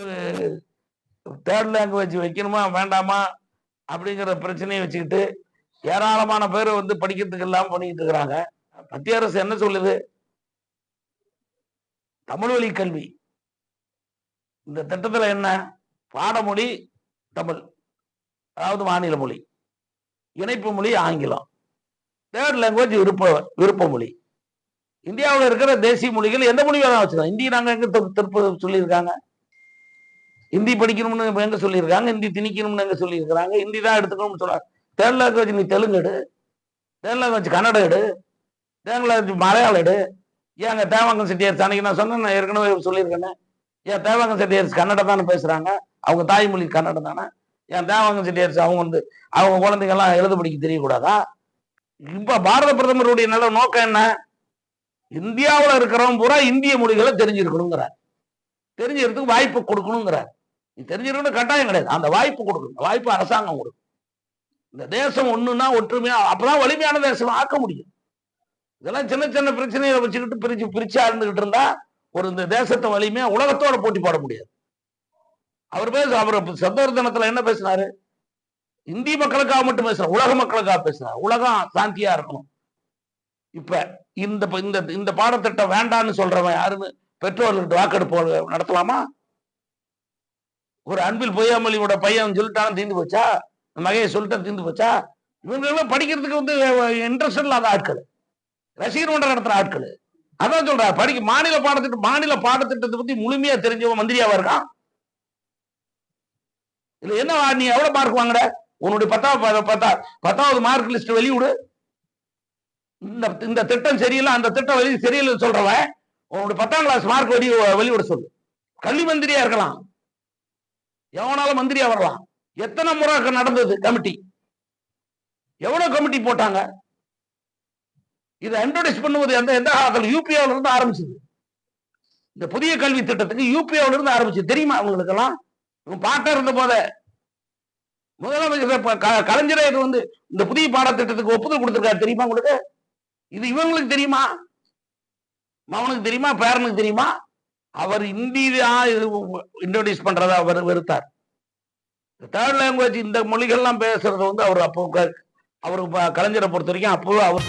Third language வைக்கணுமா வேண்டாமா? அப்படிங்கிற பிரச்சனையை வச்சுக்கிட்டு ஏராளமான பேர் வந்து படிக்கிறதுக்கு இல்லாமல் பண்ணிட்டு இருக்கிறாங்க. மத்திய அரசு என்ன சொல்லுது? தமிழ் வழி கல்வி. இந்த திட்டத்துல என்ன? பாடமொழி தமிழ். அதாவது மாநில மொழி. இணைப்பு மொழி ஆங்கிலம். தேர்ட் லாங்குவேஜ் விருப்ப விருப்ப மொழி. இந்தியாவில் இருக்கிற தேசிய மொழிகள் எந்த மொழி வேணாலும் வச்சுக்கலாம். இந்தி நாங்கள் எங்க திரு- திருப்ப சொல்லியிருக்காங்க? ஹிந்தி படிக்கணும்னு எங்க சொல்லியிருக்காங்க? ஹிந்தி திணிக்கணும்னு எங்க சொல்லியிருக்கிறாங்க? ஹிந்தி தான் எடுத்துக்கணும்னு சொல்றாங்க. தேர்ட் லாங்குவேஜ் நீ தெலுங்கு எடு. தேர்ட் லாங்குவேஜ் கன்னடம் எடு. தேர்ட் லாங்குவேஜ் மலையாளம் எடு. ஏங்க தேவாங்கம் செட்டியார் அன்னைக்கு நான் சொன்னேன் நான் ஏற்கனவே சொல்லியிருக்கேன்னு ஏன் தேவாங்கம் செட்டியார் கன்னடம் தானே பேசுறாங்க? அவங்க தாய்மொழி கன்னடம் தானே. ஏன் தேவாங்கம் செட்டியார் அவங்க வந்து அவங்க குழந்தைங்க எல்லாம் எழுத படிக்க தெரியக்கூடாதா? இப்போ பாரத பிரதமருடைய நல்ல நோக்கம் என்ன? இந்தியாவில் இருக்கிறவன் பூரா இந்திய மொழிகளை தெரிஞ்சிருக்கணுங்கிறார். தெரிஞ்சிருக்கிறதுக்கு வாய்ப்பு கொடுக்கணுங்கிறார். நீ தெரிஞ்சிருக்கணும் கட்டாயம் கிடையாது. அந்த வாய்ப்பு கொடுக்கணும். வாய்ப்பு அரசாங்கம் கொடுக்கும் இந்த தேசம் ஒண்ணுன்னா ஒற்றுமையா அப்பதான் வலிமையான தேசம் ஆக்க முடியும். இதெல்லாம் சின்ன சின்ன பிரச்சனைகளை வச்சுக்கிட்டு பிரிச்சு பிரிச்சா இருந்துகிட்டு இருந்தா ஒரு இந்த தேசத்தை வலிமையா உலகத்தோட போட்டி போட முடியாது. அவர் பேச அவர் சந்தோர்தனத்துல என்ன பேசினாரு? இந்திய மக்களுக்காக மட்டும் பேசுறாரு உலக மக்களுக்காக பேசுறாரு. உலகம் சாந்தியா இருக்கணும். இப்ப இந்த இந்த இந்த பாடத்திட்டம் வேண்டான்னு சொல்றவன் யாருன்னு பெற்றோர்களுக்கு வாக்கெடுப்பு நடத்தலாமா? ஒரு அன்பில் பொய்யாமலியோட பையன் சொல்லிட்டாலும் தீர்ந்து போச்சா? மகையை சொல்லிட்டா தீர்ந்து போச்சா? இவங்க படிக்கிறதுக்கு வந்து இன்ட்ரெஸ்ட் இல்லாத ஆட்கள். ரசிகர் மன்றம் நடத்துற ஆட்கள். அதான் சொல்ற படிக்க மாநில பாடத்திட்டம் மாநில பாடத்திட்டத்தை பத்தி முழுமையா தெரிஞ்சவன் மந்திரியாவா இருக்கான்? இல்ல என்ன நீ எவ்வளவு மார்க் வாங்கட உன்னுடைய பத்தாவது பத்தா பத்தாவது மார்க் லிஸ்ட் வெளியிடு. இந்த இந்த திட்டம் சரியில்லை அந்த திட்டம் வெளி சரியில்லை சொல்றவன் உன்னுடைய பத்தாம் கிளாஸ் மார்க் வெளி வெளியிட சொல்லு. கல்வி மந்திரியா இருக்கலாம். எவனாலும் மந்திரியா வரலாம். எத்தனை முறை நடந்தது கமிட்டி? எவ்வளவு கமிட்டி போட்டாங்க? இதை இன்ட்ரோடியூஸ் பண்ணுவது எந்த எந்த காலத்தில்? யூபிஓல இருந்து ஆரம்பிச்சது. இந்த புதிய கல்வி திட்டத்துக்கு யூபிஓல இருந்து ஆரம்பிச்சது. தெரியுமா அவங்களுக்கு எல்லாம் பாட்டா இருந்த போத. முதலமைச்சர் க- கலைஞரே இது வந்து இந்த புதிய பாடத்திட்டத்துக்கு ஒப்புதல் கொடுத்துருக்காரு. தெரியுமா உங்களுக்கு? இது இவங்களுக்கு தெரியுமா? மவனுக்கு தெரியுமா? பேரனுக்கு தெரியுமா? அவர் இந்தியா இன்ட்ரோடியூஸ் பண்றதை அவர் வெறுத்தார். தேர்ட் லாங்குவேஜ் இந்த மொழிகள்லாம் பேசுறது வந்து அவர் அப்போ அவர் கலைஞரை பொறுத்த வரைக்கும் அப்போ அவர்